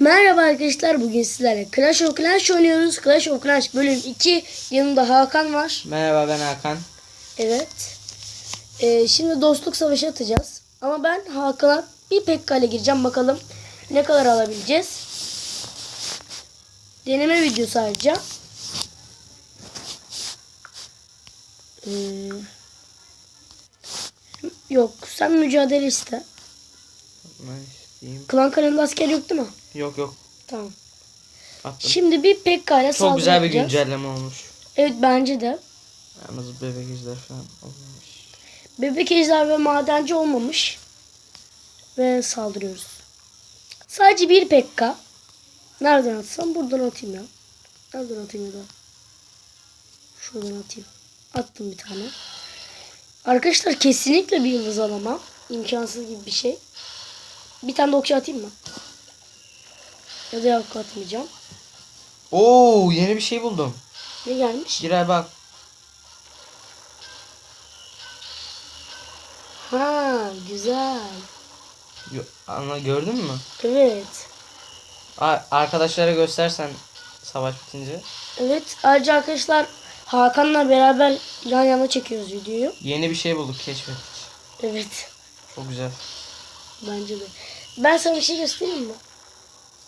Merhaba arkadaşlar bugün sizlerle Clash of Clans oynuyoruz. Clash of Clans bölüm 2 yanımda Hakan var. Merhaba ben Hakan. Evet. Ee, şimdi dostluk savaşı atacağız. Ama ben Hakan'a bir Pekka ile gireceğim. Bakalım ne kadar alabileceğiz. Deneme videosu ayrıca. Ee, yok sen mücadele iste. Ne isteyeyim? Klan kanalında asker yok değil mi? Yok yok. Tamam. Attım. Şimdi bir Pekka ile Çok güzel bir güncelleme olmuş. Evet bence de. Yalnız bebek izler falan olmamış. Bebek ejder ve madenci olmamış. Ve saldırıyoruz. Sadece bir pekka. Nereden atsam? Buradan atayım ya. Nereden atayım ya da? Şuradan atayım. Attım bir tane. Arkadaşlar kesinlikle bir yıldız alamam. İmkansız gibi bir şey. Bir tane de okçu atayım mı? Ya da yok atmayacağım. Oo yeni bir şey buldum. Ne gelmiş? Giray bak. Ha güzel. Yo- Anla gördün mü? Evet. A- arkadaşlara göstersen savaş bitince. Evet ayrıca arkadaşlar Hakan'la beraber yan yana çekiyoruz videoyu. Yeni bir şey bulduk keşfettik. Evet Çok güzel. bence de. Ben sana bir şey göstereyim mi?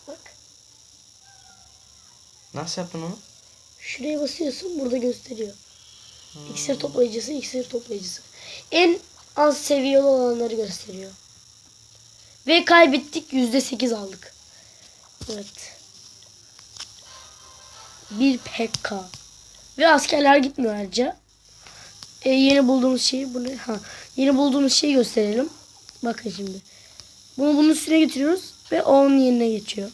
Bak Nasıl yaptın onu? şuraya basıyorsun burada gösteriyor. İksir toplayıcısı, iksir toplayıcısı. En az seviyeli olanları gösteriyor. Ve kaybettik %8 aldık. Evet. Bir PK. Ve askerler gitmiyor ayrıca. E, yeni bulduğumuz şeyi bunu ha yeni bulduğumuz şeyi gösterelim. Bakın şimdi. Bunu bunun üstüne getiriyoruz ve o onun yerine geçiyor.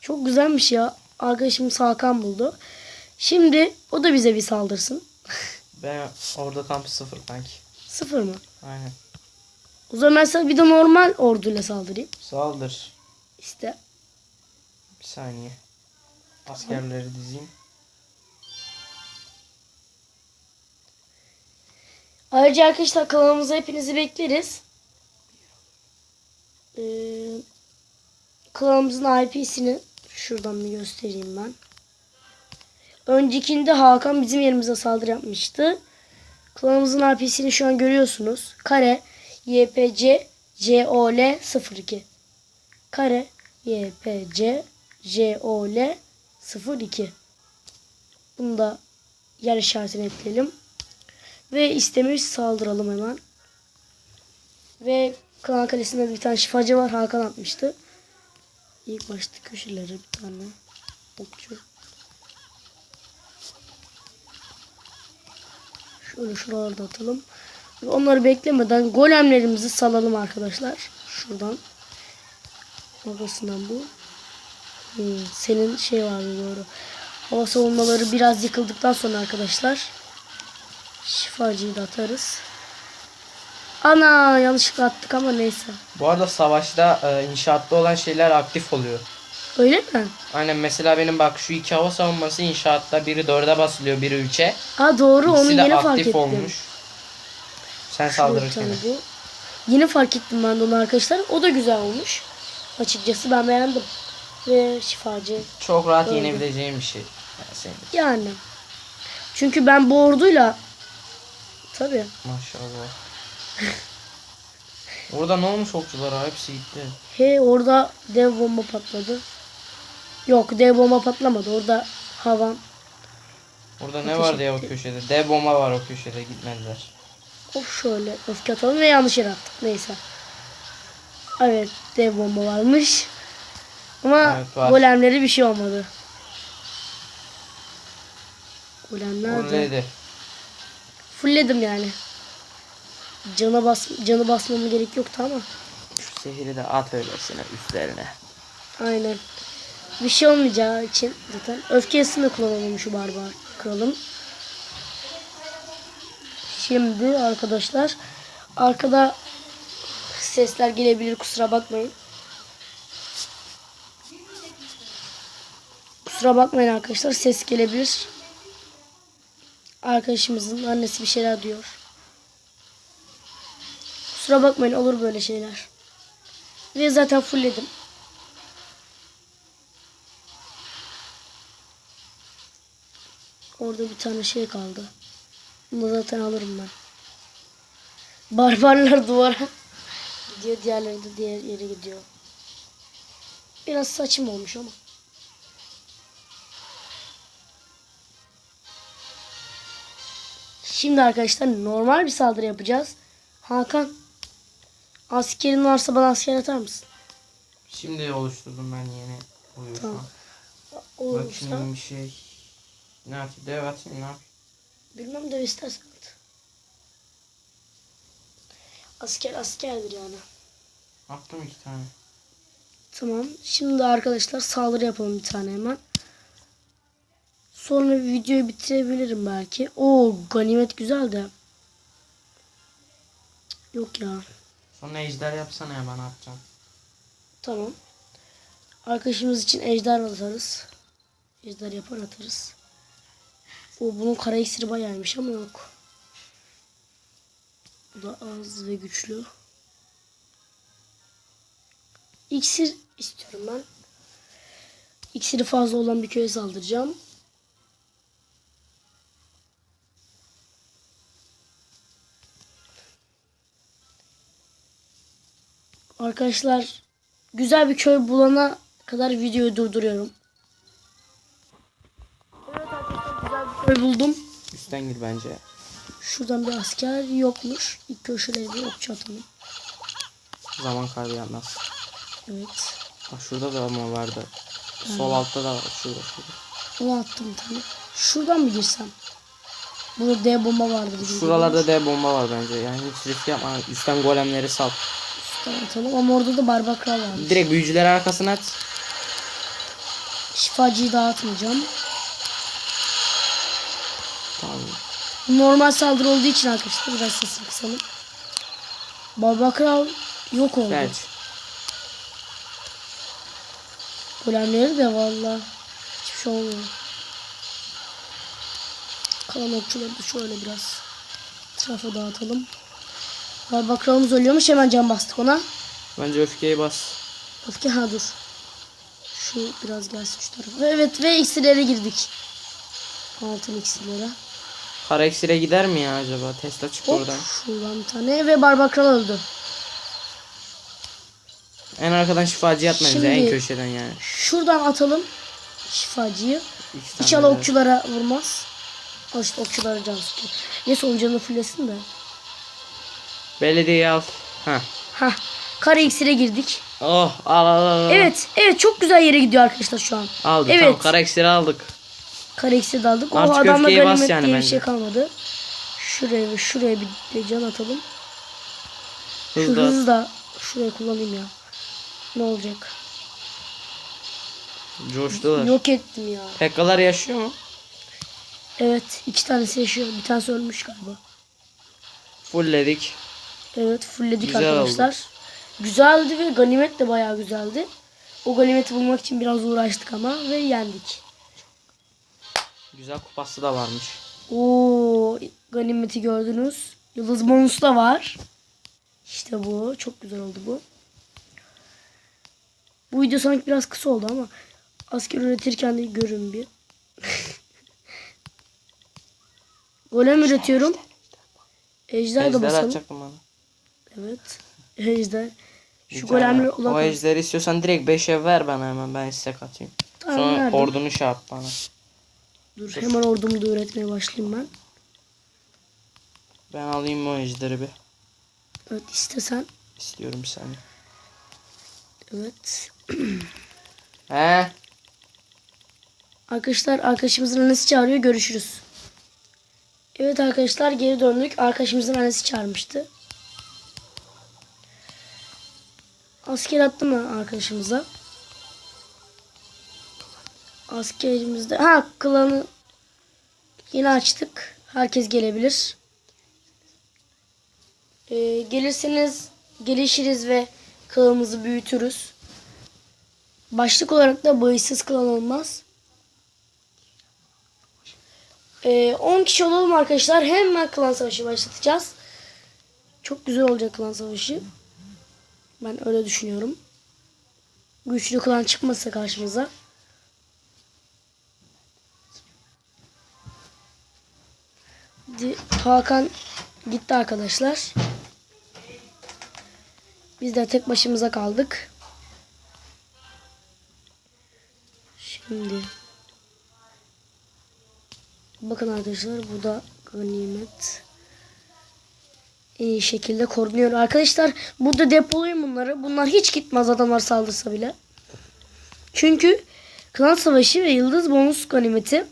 Çok güzelmiş ya. Arkadaşımız Hakan buldu. Şimdi o da bize bir saldırsın. Ben orada tam sıfır kanki. Sıfır mı? Aynen. O zaman ben sana bir de normal orduyla saldırayım. Saldır. İşte. Bir saniye. Askerleri dizeyim. Ayrıca arkadaşlar kanalımıza hepinizi bekleriz. Ee, kanalımızın IP'sini şuradan bir göstereyim ben. Öncekinde Hakan bizim yerimize saldırı yapmıştı. Kanalımızın IP'sini şu an görüyorsunuz. Kare YPC COL 02 Kare YPC COL 02 Bunu da yer işaretine ekleyelim. Ve istemiş saldıralım hemen. Ve Klan Kalesi'nde bir tane şifacı var. Hakan atmıştı. İlk başta köşelere bir tane okçu. Şöyle şuralarda atalım. Onları beklemeden golemlerimizi salalım arkadaşlar. Şuradan. Babasından bu. Hmm, senin şey vardı doğru. Hava savunmaları biraz yıkıldıktan sonra arkadaşlar Şifacıyı da atarız. Ana yanlışlıkla attık ama neyse. Bu arada savaşta e, inşaatta olan şeyler aktif oluyor. Öyle mi? Aynen mesela benim bak şu iki hava savunması inşaatta biri dörde basılıyor biri üçe. Ha doğru onu İkisi yeni fark ettim. olmuş. Sen saldırırken. bu. Yeni fark ettim ben de onu arkadaşlar. O da güzel olmuş. Açıkçası ben beğendim. Ve şifacı. Çok rahat Öyle. yenebileceğim bir şey. Yani. Yani. Çünkü ben bu orduyla tabii Maşallah. Orada ne olmuş okçulara? Hepsi gitti. he orada dev bomba patladı. Yok dev bomba patlamadı. Orada havan Orada ne vardı ya o köşede? Dev bomba var o köşede gitmediler. Of şöyle öfke atalım ve yanlış yere attık. Neyse. Evet dev bomba varmış. Ama Evet, var. golemleri bir şey olmadı. Golemler de Oradaydı. fullledim yani. Cana bas canı basmama gerek yoktu ama. Şu zehri de at öylesine üstlerine. Aynen. Bir şey olmayacağı için zaten öfke yasını da kullanalım şu barbar kralım. Şimdi arkadaşlar arkada sesler gelebilir kusura bakmayın. Kusura bakmayın arkadaşlar ses gelebilir. Arkadaşımızın annesi bir şeyler diyor. Kusura bakmayın olur böyle şeyler. Ve zaten fullledim. Orada bir tane şey kaldı. Bunu zaten alırım ben. Barbarlar duvara gidiyor. Diğerleri de diğer yere gidiyor. Biraz saçım olmuş ama. Şimdi arkadaşlar normal bir saldırı yapacağız. Hakan askerin varsa bana asker atar mısın? Şimdi oluşturdum ben yeni şu Tamam. Olursa Bakayım bir şey. Ne yapayım? Dev atayım ne yapayım? bilmem de istersen at. Asker askerdir yani. Attım iki tane. Tamam. Şimdi arkadaşlar saldırı yapalım bir tane hemen. Sonra videoyu bitirebilirim belki. Oo ganimet güzel de. Yok ya. Sonra ejder yapsana ya bana atacağım. Tamam. Arkadaşımız için ejder atarız. Ejder yapar atarız. O bunun kara iksiri bayağıymış ama yok. Bu da az ve güçlü. İksir istiyorum ben. İksiri fazla olan bir köye saldıracağım. Arkadaşlar güzel bir köy bulana kadar videoyu durduruyorum. Evet arkadaşlar güzel bir köy buldum. Üstten gir bence. Şuradan bir asker yokmuş. İlk köşeleri bir okçu atalım. Zaman kaybı yapmaz. Evet. Bak şurada da ama vardı. Sol altta da var. Şurada şurada. Onu attım tane. Şuradan mı girsem? Burada D bomba vardı. Şuralarda D bomba var bence. Yani hiç risk yapma. Üstten golemleri sal. Üstten atalım ama orada da barbar kral varmış. Direkt büyücüleri arkasına at. Şifacıyı dağıtmayacağım. Tamam. Normal saldırı olduğu için arkadaşlar biraz sesini kısalım. Barbar kral yok oldu. Belki. Golemleri de valla hiçbir şey olmuyor. Kalan okçuları da şöyle biraz etrafa dağıtalım. Barbar kralımız ölüyormuş hemen can bastık ona. Bence öfkeyi bas. Öfke ha dur. Şu biraz gelsin şu tarafa. Evet ve iksirlere girdik. Altın iksirlere. Kara eksire gider mi ya acaba? Tesla çık Hop oradan. şuradan bir tane ve barbar kral öldü. En arkadan şifacı atma bize Şimdi- en köşeden yani. Şuradan atalım şifacıyı. İki tane İnşallah okçulara vurmaz. Al işte okçulara can sıkıyor. Neyse onun canını fullesin de. Belediyeyi al. Ha. Hah. Kara iksire girdik. Oh al al al. al. Evet. Evet çok güzel yere gidiyor arkadaşlar şu an. Aldık Evet. tamam kara eksiri aldık. Kara iksiri de aldık. O Artık adamla öfkeyi bas ganimet yani diye bir bence. şey kalmadı. Şuraya ve şuraya bir can atalım. Şu Hızlı. hızı da şuraya kullanayım ya. Ne olacak? Coştular. Yok ettim ya. Pekkalar yaşıyor mu? Evet iki tanesi yaşıyor. Bir tanesi ölmüş galiba. Fullledik. Evet fullledik Güzel arkadaşlar. Güzeldi ve ganimet de bayağı güzeldi. O ganimeti bulmak için biraz uğraştık ama ve yendik. Güzel kupası da varmış. Oo ganimeti gördünüz. Yıldız bonusu da var. İşte bu. Çok güzel oldu bu. Bu video sanki biraz kısa oldu ama asker üretirken de görün bir. Golem üretiyorum. Ejder de Ejder basalım. atacaktım bana. Evet. Ejder. Şu tane. golemler O olan ejderi istiyorsan direkt 5'e ver bana hemen ben istek atayım. Tamam, Sonra verdim. ordunu şey yap bana. Dur hemen ordumu da üretmeye başlayayım ben. Ben alayım o ejderi bir. Evet istesen. İstiyorum saniye. Evet. He? Arkadaşlar arkadaşımızın annesi çağırıyor. Görüşürüz. Evet arkadaşlar geri döndük. Arkadaşımızın annesi çağırmıştı. Asker attı mı arkadaşımıza? Askerimizde. Ha klanı yeni açtık. Herkes gelebilir. Ee, gelirseniz gelişiriz ve klanımızı büyütürüz. Başlık olarak da bağışsız klan olmaz. Ee, 10 kişi olalım arkadaşlar. Hemen klan savaşı başlatacağız. Çok güzel olacak klan savaşı. Ben öyle düşünüyorum. Güçlü klan çıkmasa karşımıza. Hakan gitti arkadaşlar. Biz de tek başımıza kaldık. Şimdi bakın arkadaşlar bu da ganimet iyi şekilde korunuyor. Arkadaşlar burada depolayın bunları. Bunlar hiç gitmez adamlar saldırsa bile. Çünkü klan savaşı ve yıldız bonus ganimeti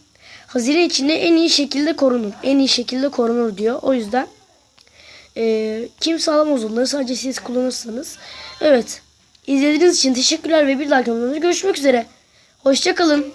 hazine içinde en iyi şekilde korunur. En iyi şekilde korunur diyor. O yüzden eee kimse alamaz onları. Sadece siz kullanırsanız. Evet. İzlediğiniz için teşekkürler ve bir dahaki videomda görüşmek üzere. Hoşçakalın.